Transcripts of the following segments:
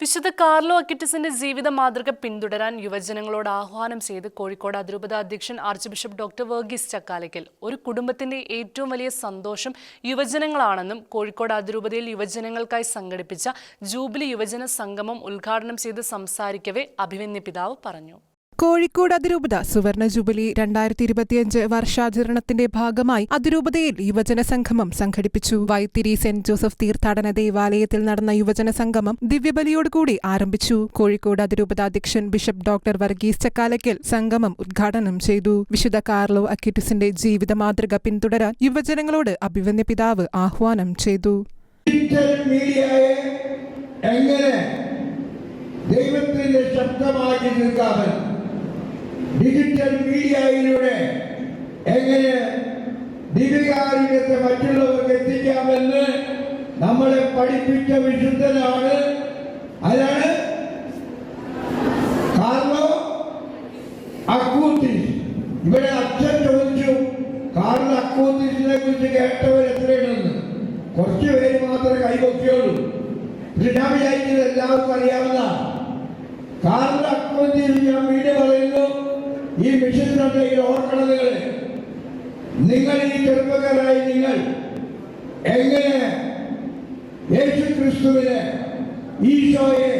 വിശുദ്ധ കാർലോ അക്കിറ്റസിന്റെ ജീവിത മാതൃക പിന്തുടരാൻ യുവജനങ്ങളോട് ആഹ്വാനം ചെയ്ത് കോഴിക്കോട് അതിരൂപത അധ്യക്ഷൻ archbishop doctor Varghese Chakkalakkal ഒരു കുടുംബത്തിന്റെ ഏറ്റവും വലിയ സന്തോഷം യുവജനങ്ങളാണെന്നും കോഴിക്കോട് അതിരൂപതയിൽ യുവജനങ്ങൾക്കായി സംഘടിപ്പിച്ച ജൂബിലി യുവജന സംഗമം ഉദ്ഘാടനം ചെയ്ത് സംസാരിക്കവേ അഭിമന്യ പിതാവ് പറഞ്ഞു. കോഴിക്കോട് അതിരൂപത സുവർണ ജൂബിലി രണ്ടായിരത്തി ഇരുപത്തിയഞ്ച് വർഷാചരണത്തിന്റെ ഭാഗമായി അതിരൂപതയിൽ യുവജന സംഗമം സംഘടിപ്പിച്ചു. വൈത്തിരി സെന്റ് ജോസഫ് തീർത്ഥാടന ദേവാലയത്തിൽ നടന്ന യുവജന സംഗമം ദിവ്യബലിയോടുകൂടി ആരംഭിച്ചു. കോഴിക്കോട് അതിരൂപത അധ്യക്ഷൻ ബിഷപ്പ് ഡോക്ടർ വർഗീസ് ചക്കാലയ്ക്കൽ സംഗമം ഉദ്ഘാടനം ചെയ്തു. വിശുദ്ധ കാർലോ അക്യൂട്ടിസിന്റെ ജീവിത മാതൃക പിന്തുടരാൻ യുവജനങ്ങളോട് അഭിവന്യ പിതാവ് ആഹ്വാനം ചെയ്തു. എങ്ങനെ ദൈവത്തിന്റെ ശബ്ദമായി തീർക്കാമെന്ന് ഡിജിറ്റൽ മീഡിയയിലൂടെ എങ്ങനെ ദിവ്യകാരുണ്യത്തെ മറ്റുള്ളവർക്ക് എത്തിക്കാമെന്ന് നമ്മളെ പഠിപ്പിച്ച വിശുദ്ധനാണ്. അതാണ് കാർലോ അക്കൂത്തി. ഇവിടെ അച്ഛൻ ചോദിച്ചു കാർലോ അക്കൂത്തിനെ കുറിച്ച് കേട്ടവർ എത്രയുണ്ടെന്ന്? കുറച്ച് പേര് മാത്രമേ കൈപൊക്കിയുള്ളൂ ഞാൻ എല്ലാവർക്കും അറിയാവുന്ന കാർലോ അക്കൂത്തി ഞാൻ വീട് പറയുന്നു. ഈ മിഷൻ തന്നെ ഓർക്കണം നിങ്ങൾ നിങ്ങൾ ഈ ചെറുപ്പക്കാരായി നിങ്ങൾ എങ്ങനെ യേശു ക്രിസ്തുവിനെ ഈശോയെ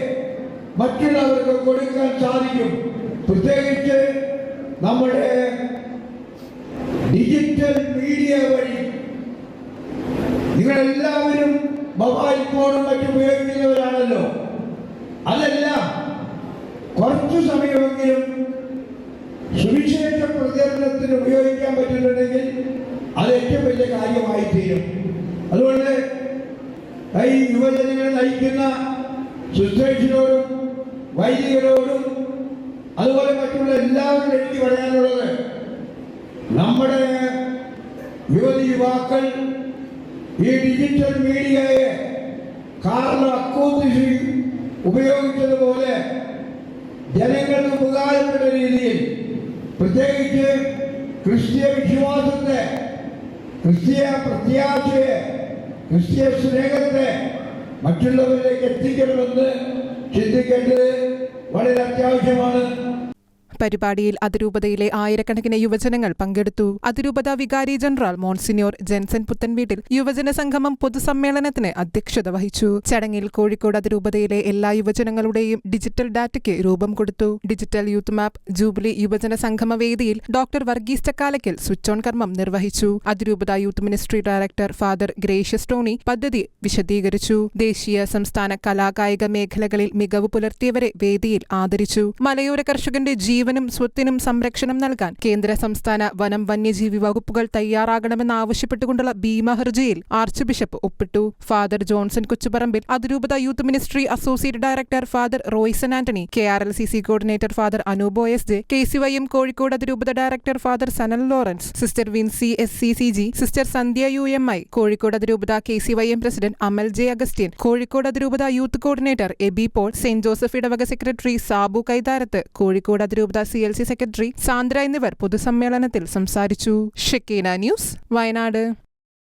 മറ്റുള്ളവർക്ക് കൊടുക്കാൻ സാധിക്കും? പ്രത്യേകിച്ച് നമ്മുടെ ഡിജിറ്റൽ മീഡിയ വഴി. നിങ്ങളെല്ലാവരും മൊബൈൽ ഫോണും മറ്റും ഉപയോഗിക്കുന്നവരാണല്ലോ. അതെല്ലാം കുറച്ചു സമയമെങ്കിലും സുവിശേഷ പ്രചരണത്തിന് ഉപയോഗിക്കാൻ പറ്റുന്നുണ്ടെങ്കിൽ അത് ഏറ്റവും വലിയ കാര്യമായി തീരും അതുകൊണ്ട് ഈ യുവജനങ്ങളെ നയിക്കുന്ന സിസ്റ്റേഴ്സിനോടും വൈദികരോടും അതുപോലെ മറ്റുള്ള എല്ലാവരും എനിക്ക് പറയാനുള്ളത് നമ്മുടെ യുവതി യുവാക്കൾ ഈ ഡിജിറ്റൽ മീഡിയയെ കാരണം അക്കൂതിഷി ഉപയോഗിച്ചതുപോലെ രീതിയിൽ പ്രത്യേകിച്ച് ക്രിസ്തീയ വിശ്വാസത്തെ ക്രിസ്തീയ പ്രത്യാശയെ ക്രിസ്തീയ സ്നേഹത്തെ മറ്റുള്ളവരിലേക്ക് എത്തിക്കണമെന്ന് ചിന്തിക്കേണ്ടത് വളരെ അത്യാവശ്യമാണ്. പരിപാടിയിൽ അതിരൂപതയിലെ ആയിരക്കണക്കിന് യുവജനങ്ങൾ പങ്കെടുത്തു. അതിരൂപത വികാരി ജനറൽ മോൺസിനിയോർ ജെൻസൻ പുത്തൻവീട്ടിൽ യുവജന സംഗമം പൊതുസമ്മേളനത്തിന് അധ്യക്ഷത വഹിച്ചു. ചടങ്ങിൽ കോഴിക്കോട് അതിരൂപതയിലെ എല്ലാ യുവജനങ്ങളുടെയും ഡിജിറ്റൽ ഡാറ്റയ്ക്ക് രൂപം കൊടുത്തു. ഡിജിറ്റൽ യൂത്ത് മാപ്പ് ജൂബിലി യുവജന സംഗമ വേദിയിൽ doctor Varghese Chakkalakkal switch on കർമ്മം നിർവഹിച്ചു. അതിരൂപത youth ministry director father Gracious Tony പദ്ധതി വിശദീകരിച്ചു. ദേശീയ സംസ്ഥാന കലാകായിക മേഖലകളിൽ മികവ് പുലർത്തിയവരെ വേദിയിൽ ആദരിച്ചു. മലയോര കർഷകന്റെ ജീവനും സ്വത്തിനും സംരക്ഷണം നൽകാൻ കേന്ദ്ര സംസ്ഥാന വനം വന്യജീവി വകുപ്പുകൾ തയ്യാറാകണമെന്നാവശ്യപ്പെട്ടുകൊണ്ടുള്ള ഭീമ ഹർജിയിൽ ആർച്ച് ബിഷപ്പ് ഒപ്പിട്ടു. ഫാദർ ജോൺസൺ കൊച്ചുപറമ്പിൽ അതിരൂപത youth ministry associate director father Royson Antony K R L C C coordinator father അനൂബോ S J K C Y M Kozhikode അതിരൂപത director father Sanal Lawrence sister Vincy S C C G sister Sandhya U M I Kozhikode അതിരൂപത K C Y M president Amal J Augustine Kozhikode അതിരൂപത youth coordinator Aby Paul saint Joseph ഇടവക secretary Sabu Kaitharath Kozhikode അതിരൂപത C L C secretary Sandra എന്നിവർ പൊതുസമ്മേളനത്തിൽ സംസാരിച്ചു. Shekinah news Wayanad.